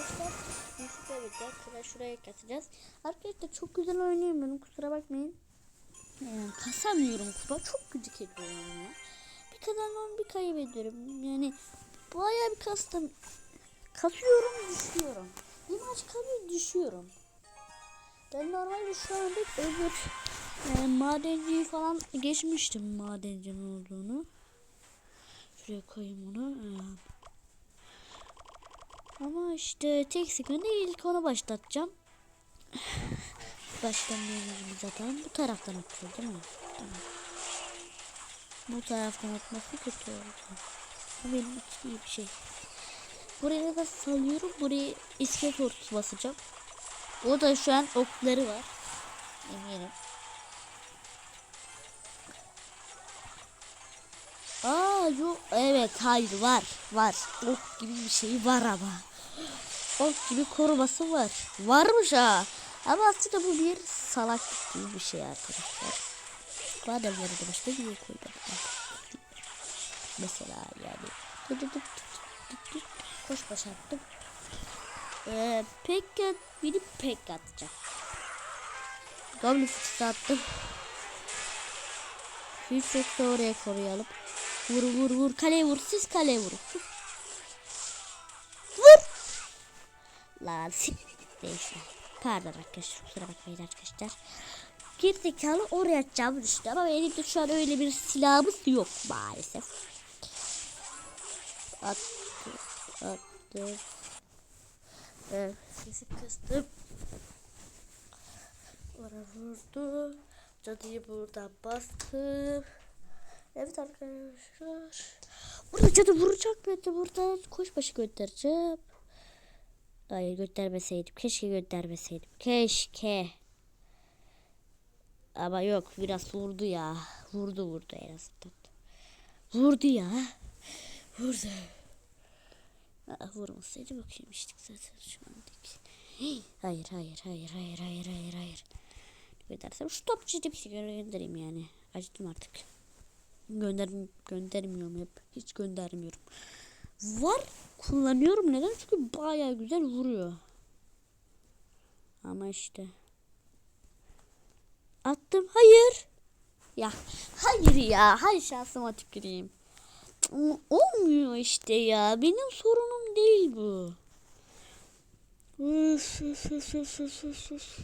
arkadaşlar. Yusuf'la birlikte şuraya, şuraya katacağız. Arkadaşlar çok güzel oynayamıyorum kusura bakmayın. Yani kasamıyorum kupa çok gıcık ediyorum ya. Bir kazanmam bir kaybediyorum. Yani bayağı bir kastım. Kasıyorum düşüyorum. Bir maç kalıyor düşüyorum. Ben normalde şu anda öbür e, madenciyi falan geçmiştim madencinin olduğunu. Şuraya koyayım onu. Ee, Ama işte tek sıkıntı ilk onu başlatacağım. Baştan gibi zaten bu taraftan atıyor değil mi? Tamam. Bu taraftan atması kötü oldu. Benim için iyi bir şey. Buraya da salıyorum. Buraya iskelet ortusu basacağım. O da şu an okları var. Eminim. Aa yok evet hayır var var. Ok gibi bir şey var ama. Ok gibi koruması var. Varmış ha. Ama aslında bu bir salaklık gibi bir şey arkadaşlar. Madem yanında başka bir şey koydum? Mesela yani. Koş başarttım ee, pek biri pek atacağım Goblin fıçısı attım. Hiç oraya koruyalım Vur vur vur kaleye vur siz kaleye vurun. Vur. Lan. Neyse. Pardon arkadaşlar kusura bakmayın arkadaşlar. Gerizekalı oraya atacağımı düşündü ama elimde şu an öyle bir silahımız yok maalesef. Attı. Attı. Evet, sesi kıstım. Bana vurdu. Cadıyı buradan bastım. Evet arkadaşlar. Burada cadı vuracak beni buradan. Koşbaşı göndereceğim. Hayır göndermeseydim. Keşke göndermeseydim. Keşke. Ama yok biraz vurdu ya. Vurdu vurdu en azından. Vurdu ya. Vurdu. Aa, vurmasaydı bakayım zaten şu andaki. Hayır hayır hayır hayır hayır hayır hayır. Göndersem şu topçuyu da bir şey göndereyim yani. Acıdım artık. Gönder göndermiyorum hep. Hiç göndermiyorum. Var kullanıyorum neden? Çünkü baya güzel vuruyor. Ama işte. Attım. Hayır. Ya hayır ya. Hay şansıma tüküreyim. Olmuyor işte ya. Benim sorunum değil bu. Üf, üf, üf, üf, üf, üf.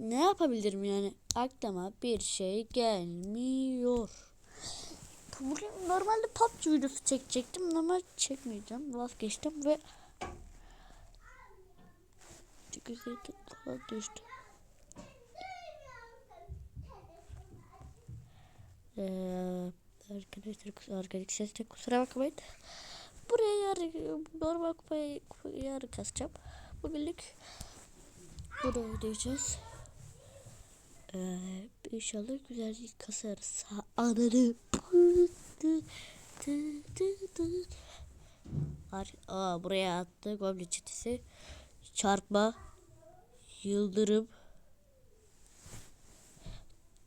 Ne yapabilirim yani? Aklıma bir şey gelmiyor. Bugün normalde PUBG videosu çekecektim ama çekmeyeceğim. Vazgeçtim ve güzel falan düştü. Ee, arkadaşlar arkadaşlar kusura bakmayın. Buraya yarı normal kupayı, kupayı yarı kasacağım. Bugünlük buraya ödeyeceğiz. Ee, inşallah güzel kasarız. Ha. Aa, buraya attı goblin çetesi. Çarpma. Yıldırım.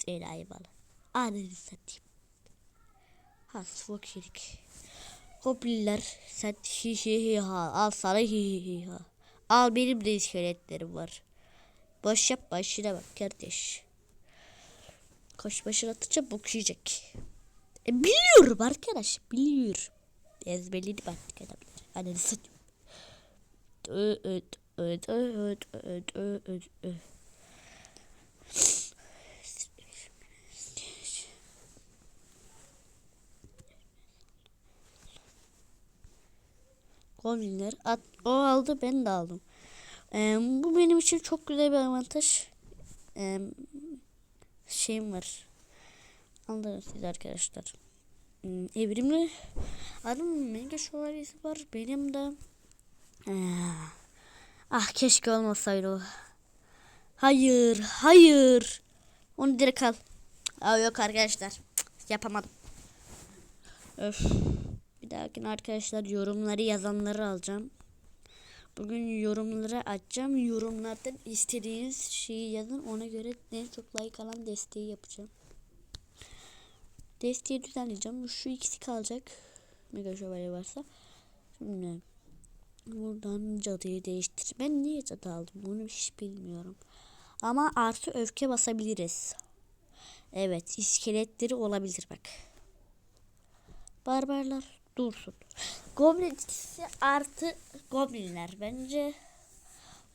Enayi bana. Ananı satayım. Ha fakirlik. Goblinler sen hi hi hi ha. Al sana hi hi hi ha. Al benim de iskeletlerim var. Boş yap başına bak kardeş. Koş başına atacağım bok yiyecek. E, biliyorum arkadaş biliyorum. Ezberledim artık adamlar. Ananı satayım. Ö, ö, ö, ö, ö, ö, ö, ö. Goblinler at, o aldı ben de aldım. Ee, bu benim için çok güzel bir avantaj. Ee, şeyim var. Anladınız siz arkadaşlar. Hmm, evrimli adım mega şövalyesi var. Benim de ee, ah keşke olmasaydı o. Hayır, hayır. Onu direkt al. Aa, yok arkadaşlar. Cık, yapamadım. Öf. Bir dahakine arkadaşlar yorumları yazanları alacağım. Bugün yorumları açacağım. Yorumlardan istediğiniz şeyi yazın. Ona göre en çok like alan desteği yapacağım. Desteği düzenleyeceğim. Şu ikisi kalacak. Mega şövalye varsa. Şimdi Buradan cadıyı değiştir. Ben niye cadı aldım bunu hiç bilmiyorum. Ama artı öfke basabiliriz. Evet iskeletleri olabilir bak. Barbarlar dursun. Goblin çetesi artı goblinler bence.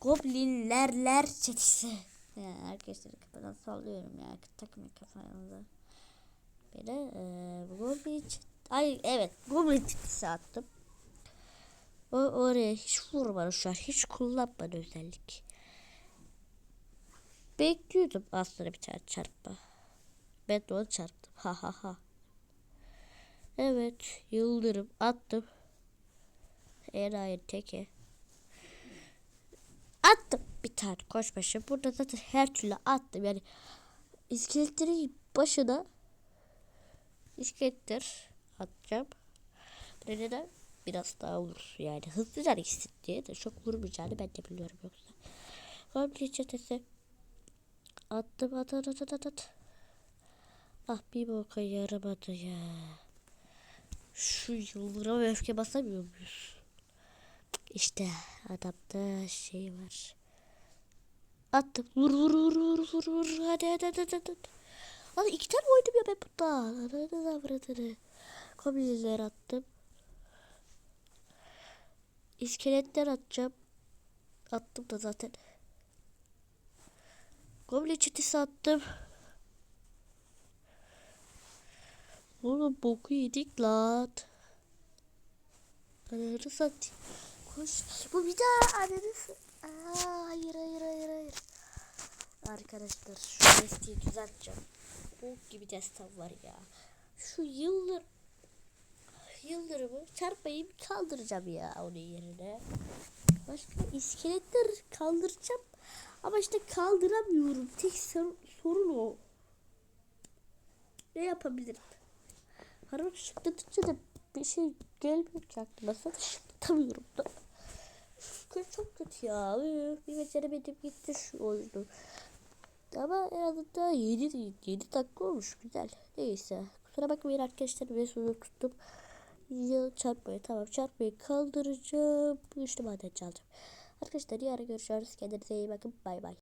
Goblinlerler çetesi. Yani arkadaşlar kafadan sallıyorum ya. Takmayın kafanıza. Böyle eee goblin Ay evet goblin çetesi attım. O oraya hiç vurmadı şu an. Hiç kullanmadı özellik. Bekliyordum aslında bir tane çarpma. Ben de onu çarptım. Ha ha ha. Evet. Yıldırım attım. Enayi teke. Attım bir tane koşbaşı. Burada zaten her türlü attım. Yani iskeletlerin başına iskeletler atacağım. De biraz daha vurur. Yani hızlıca gitsin diye de çok vurmayacağını ben de biliyorum yoksa. Komple çetesi. Attım at at at at at. Ah bir boka yaramadı ya. Şu yıldırıma öfke basamıyor muyuz? İşte adamda şey var. Attım. Vur vur vur vur vur vur. Hadi hadi hadi hadi. hadi. Hadi iki tane oynadım ya ben burada. Kombineler attım. İskeletler atacağım. Attım da zaten. Goblin çetesi attım. Oğlum boku yedik lan. Ananı satayım. Koş. Bu bir daha ananı sa- Aa, hayır hayır hayır hayır. Arkadaşlar şu desteği düzelteceğim. Bok gibi destem var ya. Şu yıldır yıldırımı çarpmayı bir kaldıracağım ya onun yerine. Başka iskeletler kaldıracağım. Ama işte kaldıramıyorum. Tek sor- sorun o. Ne yapabilirim? Harbi şıklatıcı da bir şey gelmiyor ki aklıma. Şıklatamıyorum da. Çok kötü ya. Bir beceremedim gitti şu oyunu. Ama en azından 7, 7 dakika olmuş. Güzel. Neyse. Kusura bakmayın arkadaşlar. Ben sözü tuttum. Ya çarpmayı tamam çarpmayı kaldıracağım. İşte maden çalacağım. Arkadaşlar yarın görüşürüz. Kendinize iyi bakın. Bay bay.